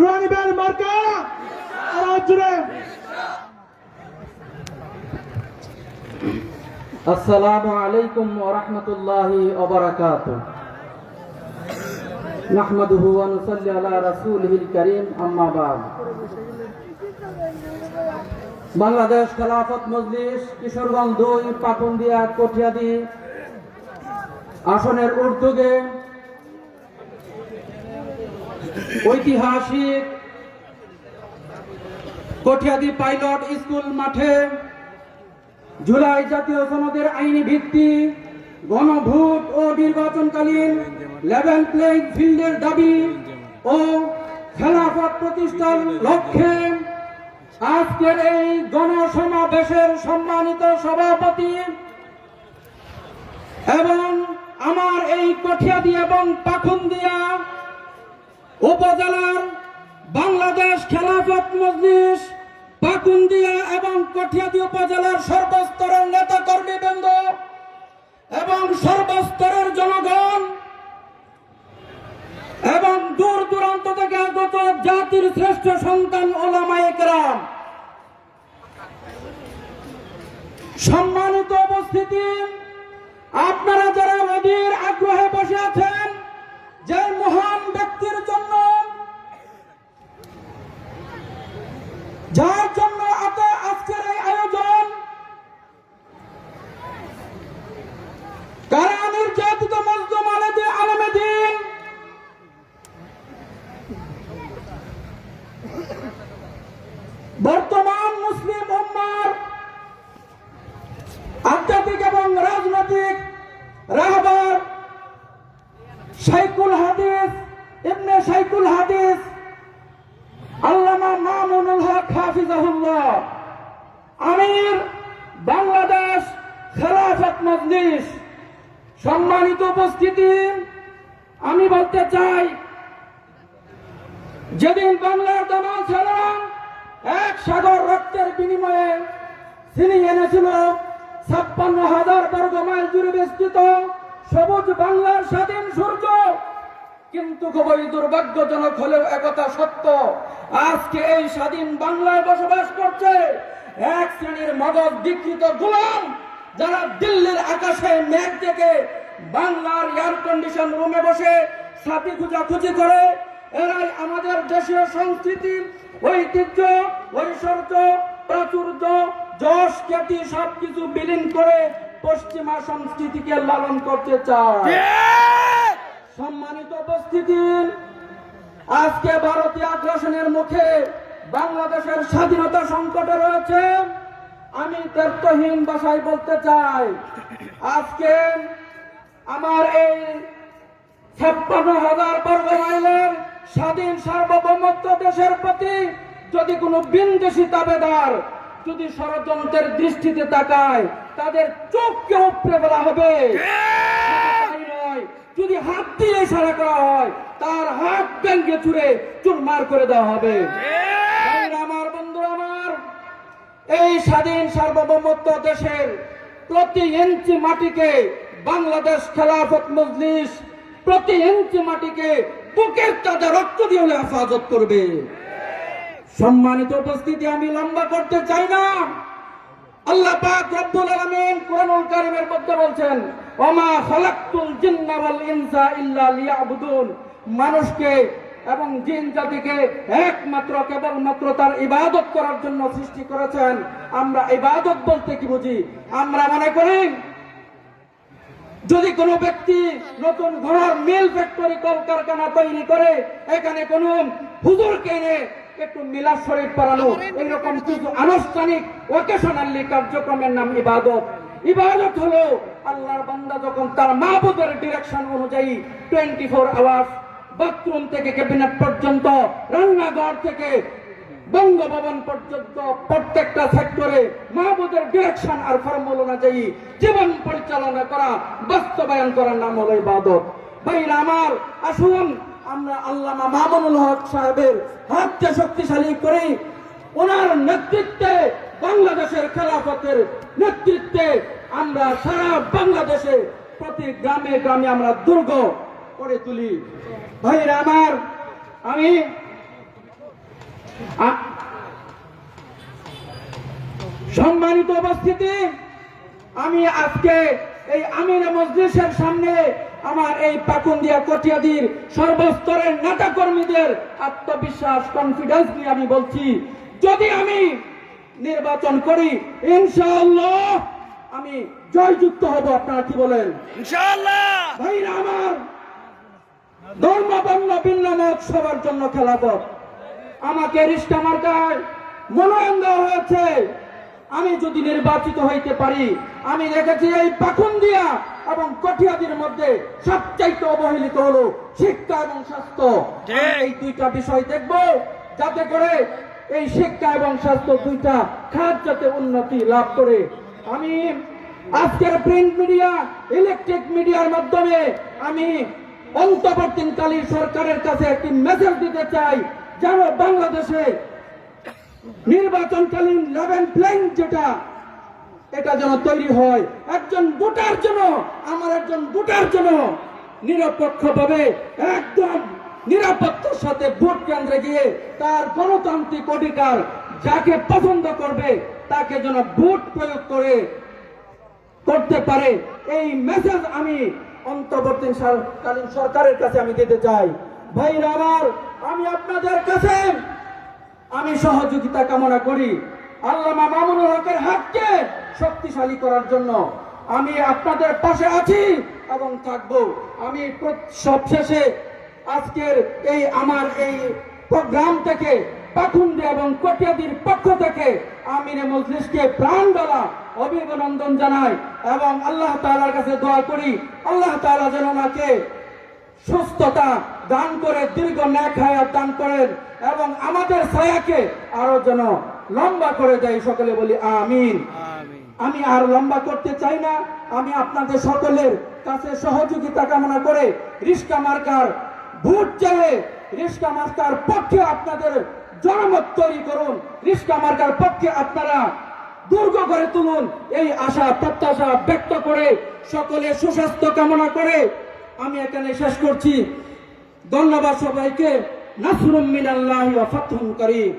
ভাইয়ের মার্কা! জুড়ে! আসসালামু আলাইকুম ওয়া রাহমাতুল্লাহি ওয়া বারাকাতুহু। আলা রাসূলিহিল কারীম, আম্মা বাদ। বাংলাদেশ খেলাফত মজলিস, কিশোরগঞ্জ দুই, পাকুন্দিয়া, কঠিয়াদি আসনের উদ্যোগে ঐতিহাসিক কঠিয়াদি পাইলট স্কুল মাঠে জুলাই জাতীয় সনদের আইনি ভিত্তি, গণভোট ও নির্বাচনকালীন লেভেল প্লেইং ফিল্ডের দাবি ও খেলাফত প্রতিষ্ঠার লক্ষ্যে আজকের এই গণসমাবেশের সম্মানিত সভাপতি এবং আমার এই কঠিয়াদি এবং পাখুন্দিয়া উপজেলার বাংলাদেশ খেলাফত মজলিস পাকুন্দিয়া এবং কঠিয়াদি উপজেলার সর্বস্তরের নেতা কর্মীবৃন্দ এবং সর্বস্তরের জনগণ এবং দূর দূরান্ত থেকে আগত জাতির শ্রেষ্ঠ সন্তান ওলামায়েকরাম সম্মানিত উপস্থিতি, আপনারা যারা অধীর আগ্রহে শাইকুল হাদিস, ইবনে শাইকুল হাদিস। আল্লামা মামুনুল হক হাফিজাহুল্লাহ। আমির বাংলাদেশ খেলাফত মজলিস। সম্মানিত উপস্থিতি, আমি বলতে চাই, যেদিন বাংলার দামাল ছিলাম এক সাগর রক্তের বিনিময়ে ছিনিয়ে এনেছিল, ছাপ্পান্ন হাজার বর্গ মাইল জুড়ে বিস্তৃত সবুজ বাংলার স্বাধীন সূর্য। কিন্তু খুবই দুর্ভাগ্যজনক হলেও একথা সত্য, আজকে এই স্বাধীন বাংলায় বসবাস করছে এক শ্রেণির মদত বিকৃত গোলাম, যারা দিল্লির আকাশে মেঘ থেকে বাংলার এয়ার কন্ডিশন রুমে বসে সাথী খুঁজাখুঁজি করে। এরাই আমাদের দেশীয় সংস্কৃতি, ঐতিহ্য, ঐশ্বর্য, প্রাচুর্য, যশ, খ্যাতি সবকিছু বিলীন করে পশ্চিমা সংস্কৃতিকে লালন করতে চায়। সম্মানিত উপস্থিতি আজকে ভারতীয় আগ্রাসনের মুখে বাংলাদেশের স্বাধীনতা সংকটে রয়েছে। আমি তর্কহীন ভাষায় বলতে চাই আজকে আমার এই ছাপ্পান্ন হাজার বর্গ মাইলের স্বাধীন সার্বভৌমত্ব দেশের প্রতি যদি কোনো বিনদেশি দাবেদার যদি ষড়যন্ত্রের দৃষ্টিতে তাকায় তাদের চোখকে উপড়ে ফেলা হবে। যদি হাত দিয়ে ইশারা করা হয় তার হাত ব্যাঙ্গে চুরে চুরমার করে দেওয়া হবে। আমার বন্ধু আমার এই স্বাধীন সার্বভৌমত্ব দেশের প্রতি ইঞ্চি মাটিকে বাংলাদেশ খেলাফত মজলিস প্রতি ইঞ্চি মাটিকে বুকের তাজা রক্ত দিয়ে হলে হেফাজত করবে। সম্মানিত উপস্থিতি আমি লম্বা করতে চাই না। আল্লাহ পাক রব্বুল আলামিন কোরআনুল কারীমের মধ্যে বলছেন, ওমা খালাকতুল জিন্না ইনসা ইল্লা লিয়াবুদুন। মানুষকে এবং জিন জাতিকে একমাত্র, কেবলমাত্র তার ইবাদত করার জন্য সৃষ্টি করেছেন। আমরা ইবাদত বলতে কি বুঝি? আমরা মনে করি, যদি কোনো ব্যক্তি নতুন ঘর মিল ফ্যাক্টরি, কলকারখানা তৈরি করে, এখানে কোন হুজুরকে এনে একটু মিলাদ শরীফ পড়ানো, এইরকম কিছু আনুষ্ঠানিক ওকেশনালি কার্যক্রমের নাম ইবাদত। ইবাদত হলো আল্লাহর বান্দা যখন তার মাহবুদের ডিরেকশন অনুযায়ী টোয়েন্টি ফোর আওয়ার্স বাথরুম থেকে ক্যাবিনেট পর্যন্ত, রান্নাঘর থেকে বঙ্গভবন পর্যন্ত প্রত্যেকটা সেক্টরে মাহবুদের ডিরেকশন আর ফর্মুল অনুযায়ী জীবন পরিচালনা করা, বাস্তবায়ন করার নাম হলো ইবাদত। ভাইরা আমার, আসুন আমরা আল্লামা মামুনুল হক সাহেবের হাতকে শক্তিশালী করি। ওনার নেতৃত্বে বাংলাদেশের খেলাফতের নেতৃত্বে আমরা সারা বাংলাদেশে প্রতি গ্রামে গ্রামে আমরা দুর্গ করে তুলি। ভাইরা আমার, আমি সম্মানিত উপস্থিতি, আমি আজকে এই আমির মজলিসের সামনে আমার এই পাকুন্দিয়া কটিয়াদির সর্বস্তরের নেতা কর্মীদের আত্মবিশ্বাস কনফিডেন্স নিয়ে আমি বলছি যদি আমি নির্বাচন করি ইনশাআল্লাহ আমি জয়যুক্ত হব আপনারা কি বলেন? ইনশাআল্লাহ! ভাইরা আমার ধর্ম বর্ণ ভিন্ন মত সবার জন্য খেলাফত আমাকে রিস্টা মার্কায় মনোনয়ন দেওয়া হয়েছে। আমি যদি নির্বাচিত হইতে পারি আমি দেখেছি এই পাখুন্দিয়া এবং কঠিয়াদির মধ্যে সবচাইতে অবহেলিত হলো শিক্ষা এবং স্বাস্থ্য। এই দুইটা বিষয় দেখব যাতে করে এই শিক্ষা এবং স্বাস্থ্য দুইটা খাত যাতে উন্নতি লাভ করে। আমি আজকের প্রিন্ট মিডিয়া ইলেকট্রিক মিডিয়ার মাধ্যমে আমি অন্তর্বর্তীকালীন সরকারের কাছে একটি মেসেজ দিতে চাই যেন বাংলাদেশে নির্বাচনকালীন লেভেল প্লেন যেটা, এটা যেন তৈরি হয়। একজন ভোটার জন্য আমার একজন ভোটার জন্য নিরপেক্ষভাবে, একদম নিরাপত্তার সাথে ভোট কেন্দ্রে গিয়ে তার গণতান্ত্রিক অধিকার যাকে পছন্দ করবে, তাকে যেন ভোট প্রয়োগ করে করতে পারে। এই মেসেজ আমি অন্তর্বর্তীকালীন সরকারের কাছে আমি দিতে চাই। ভাইরা আমার, আমি আপনাদের কাছে আমি সহযোগিতা কামনা করি। আল্লামা মামুনুল হকের হাতকে শক্তিশালী করার জন্য আমি আপনাদের পাশে আছি এবং থাকব। আমি সবশেষে আজকের এই আমার এই প্রোগ্রাম থেকে পাখুন্দি এবং কটিয়াদির পক্ষ থেকে আমিনে মজলিসকে প্রাণ দ্বারা অভিনন্দন জানাই এবং আল্লাহ তাআলার কাছে দোয়া করি। আল্লাহ তাআলা যেন ওনাকে সুস্থতা দান করে দীর্ঘ ন্যাক হায়াত দান করেন এবং আমাদের ছায়াকে আরও যেন লম্বা করে দেয়। সকলে বলি আমিন। আমি আর লম্বা করতে চাই না। আমি আপনাদের সকলের কাছে সহযোগিতা কামনা করে রিস্কা মার্কার ভোট চেয়ে রিস্কা মার্কার পক্ষে আপনাদের জনমত তৈরি করুন। রিস্কা মার্কার পক্ষে আপনারা দুর্গ করে তুলুন। এই আশা প্রত্যাশা ব্যক্ত করে সকলে সুস্বাস্থ্য কামনা করে আমি এখানে শেষ করছি। ধন্যবাদ সবাইকে। নাসরুম মিনাল্লাহি ওয়া ফাতহুন করিম।